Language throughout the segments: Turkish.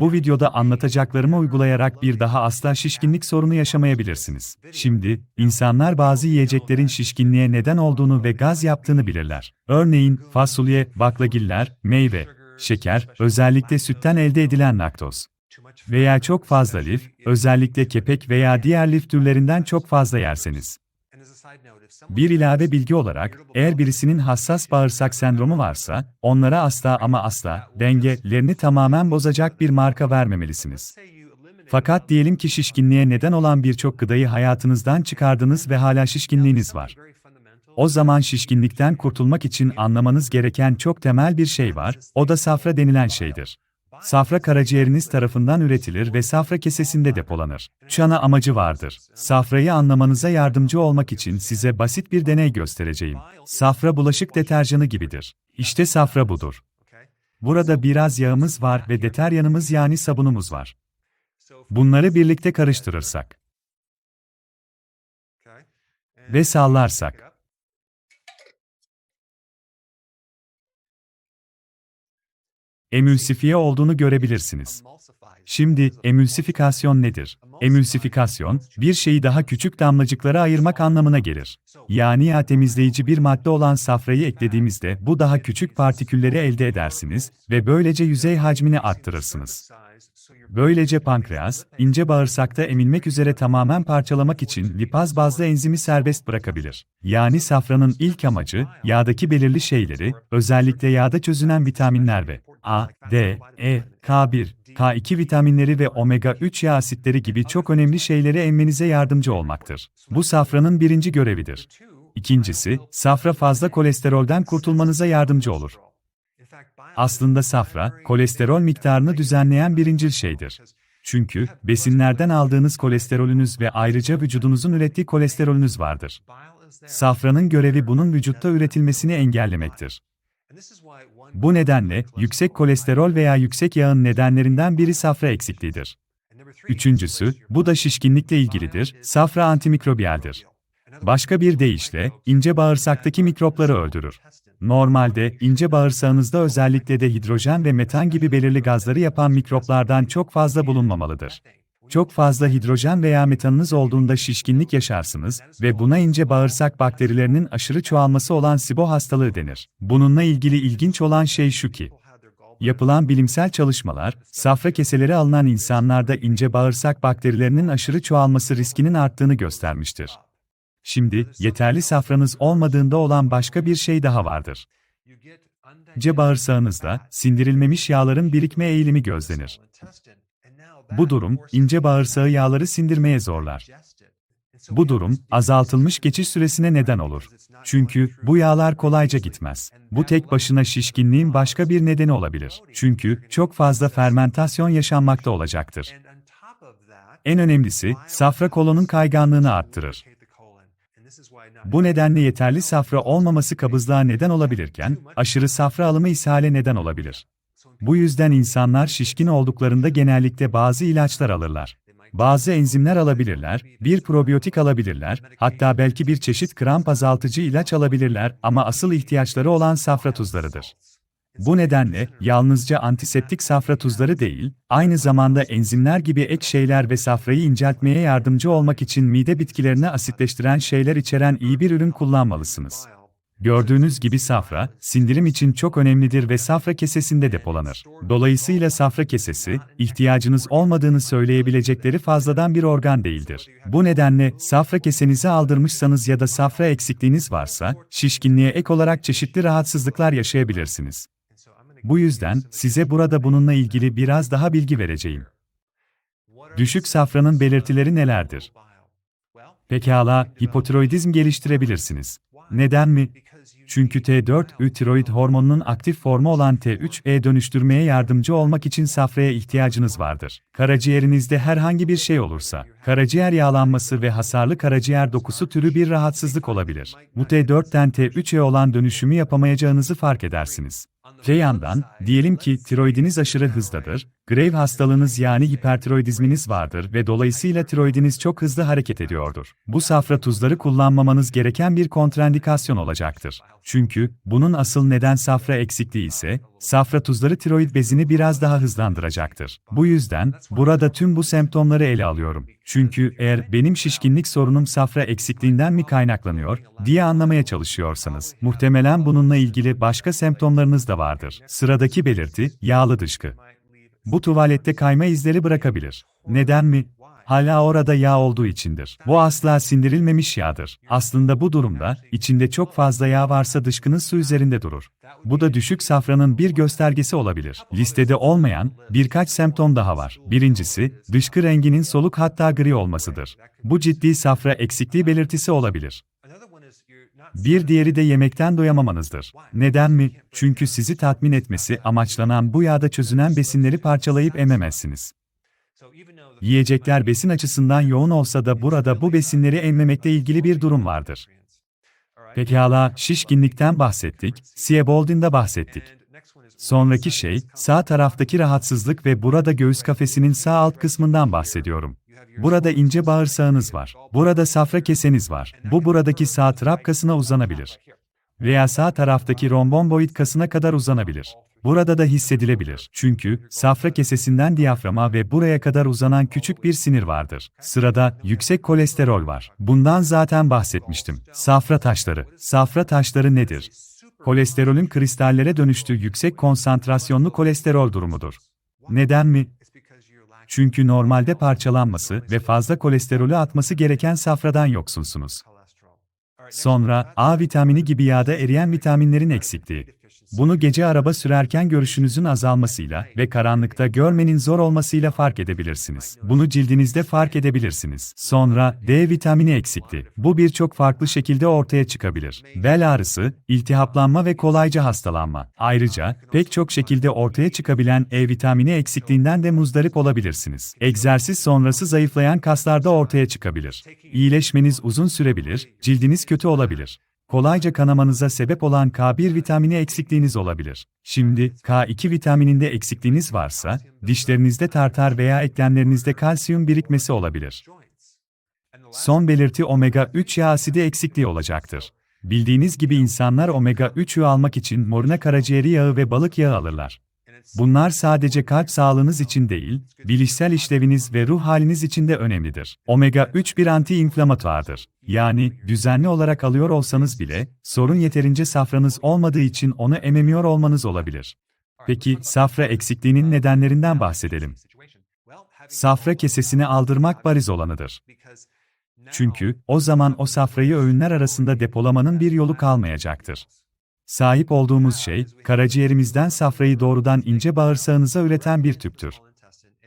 Bu videoda anlatacaklarımı uygulayarak bir daha asla şişkinlik sorunu yaşamayabilirsiniz. Şimdi, insanlar bazı yiyeceklerin şişkinliğe neden olduğunu ve gaz yaptığını bilirler. Örneğin, fasulye, baklagiller, meyve, şeker, özellikle sütten elde edilen laktoz veya çok fazla lif, özellikle kepek veya diğer lif türlerinden çok fazla yerseniz. Bir ilave bilgi olarak, eğer birisinin hassas bağırsak sendromu varsa, onlara asla ama asla dengelerini tamamen bozacak bir marka vermemelisiniz. Fakat diyelim ki şişkinliğe neden olan birçok gıdayı hayatınızdan çıkardınız ve hala şişkinliğiniz var. O zaman şişkinlikten kurtulmak için anlamanız gereken çok temel bir şey var, o da safra denilen şeydir. Safra karaciğeriniz tarafından üretilir ve safra kesesinde depolanır. Çana amacı vardır. Safrayı anlamanıza yardımcı olmak için size basit bir deney göstereceğim. Safra bulaşık deterjanı gibidir. İşte safra budur. Burada biraz yağımız var ve deteryanımız yani sabunumuz var. Bunları birlikte karıştırırsak ve sallarsak emülsifiye olduğunu görebilirsiniz. Şimdi, emülsifikasyon nedir? Emülsifikasyon, bir şeyi daha küçük damlacıklara ayırmak anlamına gelir. Yani yağ temizleyici bir madde olan safrayı eklediğimizde bu daha küçük partikülleri elde edersiniz ve böylece yüzey hacmini arttırırsınız. Böylece pankreas, ince bağırsakta emilmek üzere tamamen parçalamak için lipaz bazlı enzimi serbest bırakabilir. Yani safranın ilk amacı, yağdaki belirli şeyleri, özellikle yağda çözünen vitaminler ve A, D, E, K1, K2 vitaminleri ve omega-3 yağ asitleri gibi çok önemli şeyleri emmenize yardımcı olmaktır. Bu safranın birinci görevidir. İkincisi, safra fazla kolesterolden kurtulmanıza yardımcı olur. Aslında safra, kolesterol miktarını düzenleyen birincil şeydir. Çünkü, besinlerden aldığınız kolesterolünüz ve ayrıca vücudunuzun ürettiği kolesterolünüz vardır. Safranın görevi bunun vücutta üretilmesini engellemektir. Bu nedenle, yüksek kolesterol veya yüksek yağın nedenlerinden biri safra eksikliğidir. Üçüncüsü, bu da şişkinlikle ilgilidir, safra antimikrobiyaldir. Başka bir deyişle, ince bağırsaktaki mikropları öldürür. Normalde, ince bağırsağınızda özellikle de hidrojen ve metan gibi belirli gazları yapan mikroplardan çok fazla bulunmamalıdır. Çok fazla hidrojen veya metanınız olduğunda şişkinlik yaşarsınız ve buna ince bağırsak bakterilerinin aşırı çoğalması olan SIBO hastalığı denir. Bununla ilgili ilginç olan şey şu ki, Yapılan bilimsel çalışmalar, safra keseleri alınan insanlarda ince bağırsak bakterilerinin aşırı çoğalması riskinin arttığını göstermiştir. Şimdi, yeterli safranız olmadığında olan başka bir şey daha vardır. İnce bağırsağınızda, sindirilmemiş yağların birikme eğilimi gözlenir. Bu durum, ince bağırsağı yağları sindirmeye zorlar. Bu durum, azaltılmış geçiş süresine neden olur. Çünkü bu yağlar kolayca gitmez. Bu tek başına şişkinliğin başka bir nedeni olabilir. Çünkü çok fazla fermentasyon yaşanmakta olacaktır. En önemlisi, safra kolonun kayganlığını arttırır. Bu nedenle yeterli safra olmaması kabızlığa neden olabilirken, aşırı safra alımı ishale neden olabilir. Bu yüzden insanlar şişkin olduklarında genellikle bazı ilaçlar alırlar. Bazı enzimler alabilirler, bir probiyotik alabilirler, hatta belki bir çeşit kramp azaltıcı ilaç alabilirler ama asıl ihtiyaçları olan safra tuzlarıdır. Bu nedenle, yalnızca antiseptik safra tuzları değil, aynı zamanda enzimler gibi ek şeyler ve safrayı inceltmeye yardımcı olmak için mide bitkilerini asitleştiren şeyler içeren iyi bir ürün kullanmalısınız. Gördüğünüz gibi safra, sindirim için çok önemlidir ve safra kesesinde depolanır. Dolayısıyla safra kesesi, ihtiyacınız olmadığını söyleyebilecekleri fazladan bir organ değildir. Bu nedenle, safra kesenizi aldırmışsanız ya da safra eksikliğiniz varsa, şişkinliğe ek olarak çeşitli rahatsızlıklar yaşayabilirsiniz. Bu yüzden, size burada bununla ilgili biraz daha bilgi vereceğim. Düşük safranın belirtileri nelerdir? Pekala, hipotiroidizm geliştirebilirsiniz. Neden mi? Çünkü T4, tiroid hormonunun aktif formu olan T3'e dönüştürmeye yardımcı olmak için safraya ihtiyacınız vardır. Karaciğerinizde herhangi bir şey olursa, karaciğer yağlanması ve hasarlı karaciğer dokusu türü bir rahatsızlık olabilir. Bu T4'ten T3'e olan dönüşümü yapamayacağınızı fark edersiniz. Öte yandan, diyelim ki tiroidiniz aşırı hızdadır, Grave hastalığınız yani hipertiroidizminiz vardır ve dolayısıyla tiroidiniz çok hızlı hareket ediyordur. Bu safra tuzları kullanmamanız gereken bir kontraindikasyon olacaktır. Çünkü bunun asıl neden safra eksikliği ise, safra tuzları tiroid bezini biraz daha hızlandıracaktır. Bu yüzden, burada tüm bu semptomları ele alıyorum. Çünkü eğer benim şişkinlik sorunum safra eksikliğinden mi kaynaklanıyor diye anlamaya çalışıyorsanız, muhtemelen bununla ilgili başka semptomlarınız da vardır. Sıradaki belirti, yağlı dışkı. Bu tuvalette kayma izleri bırakabilir. Neden mi? Hala orada yağ olduğu içindir. Bu asla sindirilmemiş yağdır. Aslında bu durumda, içinde çok fazla yağ varsa dışkınız su üzerinde durur. Bu da düşük safranın bir göstergesi olabilir. Listede olmayan birkaç semptom daha var. Birincisi, dışkı renginin soluk hatta gri olmasıdır. Bu ciddi safra eksikliği belirtisi olabilir. Bir diğeri de yemekten doyamamanızdır. Neden mi? Çünkü sizi tatmin etmesi amaçlanan bu yağda çözünen besinleri parçalayıp ememezsiniz. Yiyecekler besin açısından yoğun olsa da burada bu besinleri emmemekle ilgili bir durum vardır. Pekala, şişkinlikten bahsettik, Siebold'in bahsettik. Sonraki şey, sağ taraftaki rahatsızlık ve burada göğüs kafesinin sağ alt kısmından bahsediyorum. Burada ince bağırsağınız var. Burada safra keseniz var. Bu buradaki sağ trap kasına uzanabilir. Veya sağ taraftaki rombomboid kasına kadar uzanabilir. Burada da hissedilebilir. Çünkü safra kesesinden diyaframa ve buraya kadar uzanan küçük bir sinir vardır. Sırada yüksek kolesterol var. Bundan zaten bahsetmiştim. Safra taşları. Safra taşları nedir? Kolesterolün kristallere dönüştüğü yüksek konsantrasyonlu kolesterol durumudur. Neden mi? Çünkü normalde parçalanması ve fazla kolesterolü atması gereken safradan yoksunsunuz. Sonra A vitamini gibi yağda eriyen vitaminlerin eksikliği. Bunu gece araba sürerken görüşünüzün azalmasıyla ve karanlıkta görmenin zor olmasıyla fark edebilirsiniz. Bunu cildinizde fark edebilirsiniz. Sonra D vitamini eksikliği. Bu birçok farklı şekilde ortaya çıkabilir. Bel ağrısı, iltihaplanma ve kolayca hastalanma. Ayrıca pek çok şekilde ortaya çıkabilen E vitamini eksikliğinden de muzdarip olabilirsiniz. Egzersiz sonrası zayıflayan kaslarda ortaya çıkabilir. İyileşmeniz uzun sürebilir, cildiniz kötü olabilir. Kolayca kanamanıza sebep olan K1 vitamini eksikliğiniz olabilir. Şimdi, K2 vitamininde eksikliğiniz varsa, dişlerinizde tartar veya eklemlerinizde kalsiyum birikmesi olabilir. Son belirti omega-3 yağ asidi eksikliği olacaktır. Bildiğiniz gibi insanlar omega-3 yağı almak için moruna karaciğeri yağı ve balık yağı alırlar. Bunlar sadece kalp sağlığınız için değil, bilişsel işleviniz ve ruh haliniz için de önemlidir. Omega 3 bir anti-inflamatuardır. Yani düzenli olarak alıyor olsanız bile sorun yeterince safranız olmadığı için onu ememiyor olmanız olabilir. Peki safra eksikliğinin nedenlerinden bahsedelim. Safra kesesini aldırmak bariz olanıdır. Çünkü o zaman o safrayı öğünler arasında depolamanın bir yolu kalmayacaktır. Sahip olduğumuz şey, karaciğerimizden safrayı doğrudan ince bağırsağınıza üreten bir tüptür.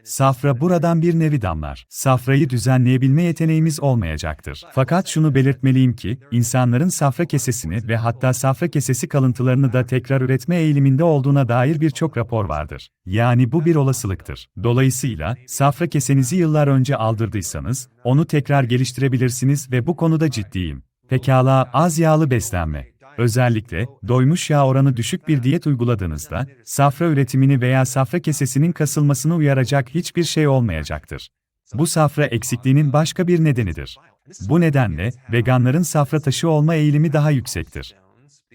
Safra buradan bir nevi damlar. Safrayı düzenleyebilme yeteneğimiz olmayacaktır. Fakat şunu belirtmeliyim ki, insanların safra kesesini ve hatta safra kesesi kalıntılarını da tekrar üretme eğiliminde olduğuna dair birçok rapor vardır. Yani bu bir olasılıktır. Dolayısıyla, safra kesenizi yıllar önce aldırdıysanız, onu tekrar geliştirebilirsiniz ve bu konuda ciddiyim. Pekala, az yağlı beslenme. Özellikle, doymuş yağ oranı düşük bir diyet uyguladığınızda, safra üretimini veya safra kesesinin kasılmasını uyaracak hiçbir şey olmayacaktır. Bu safra eksikliğinin başka bir nedenidir. Bu nedenle, veganların safra taşı olma eğilimi daha yüksektir.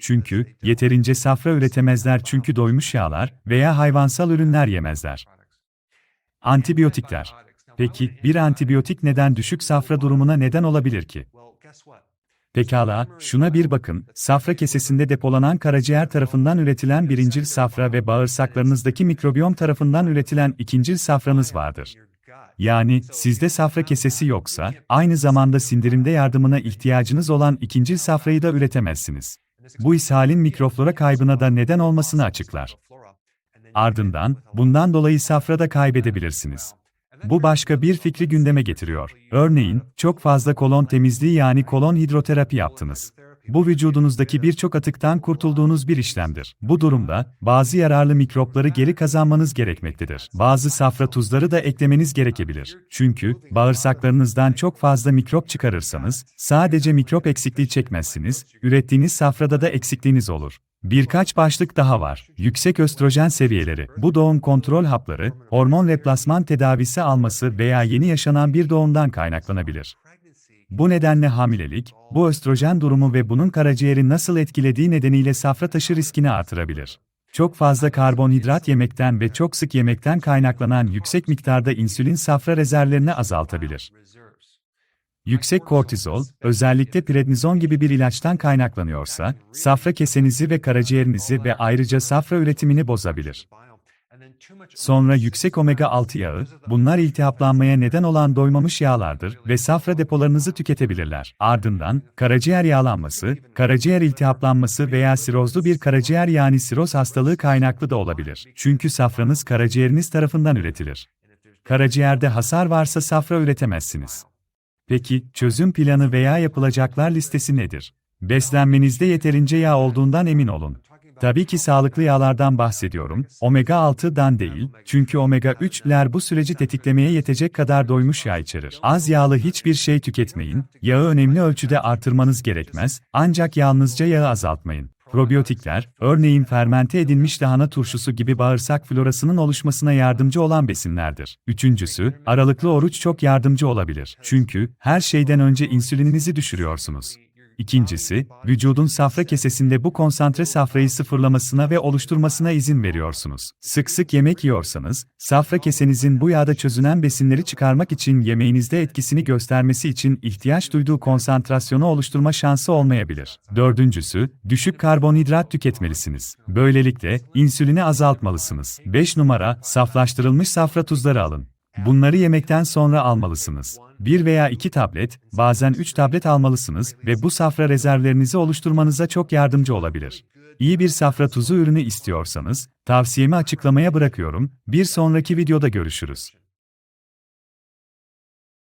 Çünkü, yeterince safra üretemezler çünkü doymuş yağlar veya hayvansal ürünler yemezler. Antibiyotikler. Peki, bir antibiyotik neden düşük safra durumuna neden olabilir ki? Pekala, şuna bir bakın, safra kesesinde depolanan karaciğer tarafından üretilen birincil safra ve bağırsaklarınızdaki mikrobiyom tarafından üretilen ikincil safranız vardır. Yani, sizde safra kesesi yoksa, aynı zamanda sindirimde yardımına ihtiyacınız olan ikincil safrayı da üretemezsiniz. Bu ishalin mikroflora kaybına da neden olmasını açıklar. Ardından, bundan dolayı safra da kaybedebilirsiniz. Bu başka bir fikri gündeme getiriyor. Örneğin, çok fazla kolon temizliği yani kolon hidroterapi yaptınız. bu vücudunuzdaki birçok atıktan kurtulduğunuz bir işlemdir. Bu durumda, bazı yararlı mikropları geri kazanmanız gerekmektedir. Bazı safra tuzları da eklemeniz gerekebilir. Çünkü, bağırsaklarınızdan çok fazla mikrop çıkarırsanız, sadece mikrop eksikliği çekmezsiniz, ürettiğiniz safrada da eksikliğiniz olur. Birkaç başlık daha var. Yüksek östrojen seviyeleri, bu doğum kontrol hapları, hormon replasman tedavisi alması veya yeni yaşanan bir doğumdan kaynaklanabilir. Bu nedenle hamilelik, bu östrojen durumu ve bunun karaciğeri nasıl etkilediği nedeniyle safra taşı riskini artırabilir. Çok fazla karbonhidrat yemekten ve çok sık yemekten kaynaklanan yüksek miktarda insülin safra rezervlerini azaltabilir. Yüksek kortizol, özellikle prednizon gibi bir ilaçtan kaynaklanıyorsa, safra kesenizi ve karaciğerinizi ve ayrıca safra üretimini bozabilir. Sonra yüksek omega 6 yağı, bunlar iltihaplanmaya neden olan doymamış yağlardır ve safra depolarınızı tüketebilirler. Ardından, karaciğer yağlanması, karaciğer iltihaplanması veya sirozlu bir karaciğer yani siroz hastalığı kaynaklı da olabilir. Çünkü safranız karaciğeriniz tarafından üretilir. Karaciğerde hasar varsa safra üretemezsiniz. Peki, çözüm planı veya yapılacaklar listesi nedir? Beslenmenizde yeterince yağ olduğundan emin olun. Tabii ki sağlıklı yağlardan bahsediyorum, omega 6'dan değil, çünkü omega 3'ler bu süreci tetiklemeye yetecek kadar doymuş yağ içerir. Az yağlı hiçbir şey tüketmeyin, yağı önemli ölçüde artırmanız gerekmez, ancak yalnızca yağı azaltmayın. Probiyotikler, örneğin fermente edilmiş lahana turşusu gibi bağırsak florasının oluşmasına yardımcı olan besinlerdir. Üçüncüsü, aralıklı oruç çok yardımcı olabilir. Çünkü her şeyden önce insülininizi düşürüyorsunuz. İkincisi, vücudun safra kesesinde bu konsantre safrayı sıfırlamasına ve oluşturmasına izin veriyorsunuz. Sık sık yemek yiyorsanız, safra kesenizin bu yağda çözünen besinleri çıkarmak için yemeğinizde etkisini göstermesi için ihtiyaç duyduğu konsantrasyonu oluşturma şansı olmayabilir. Dördüncüsü, düşük karbonhidrat tüketmelisiniz. Böylelikle, insülini azaltmalısınız. 5 numara, saflaştırılmış safra tuzları alın. Bunları yemekten sonra almalısınız. Bir veya iki tablet, bazen üç tablet almalısınız ve bu safra rezervlerinizi oluşturmanıza çok yardımcı olabilir. İyi bir safra tuzu ürünü istiyorsanız, tavsiyemi açıklamaya bırakıyorum, bir sonraki videoda görüşürüz.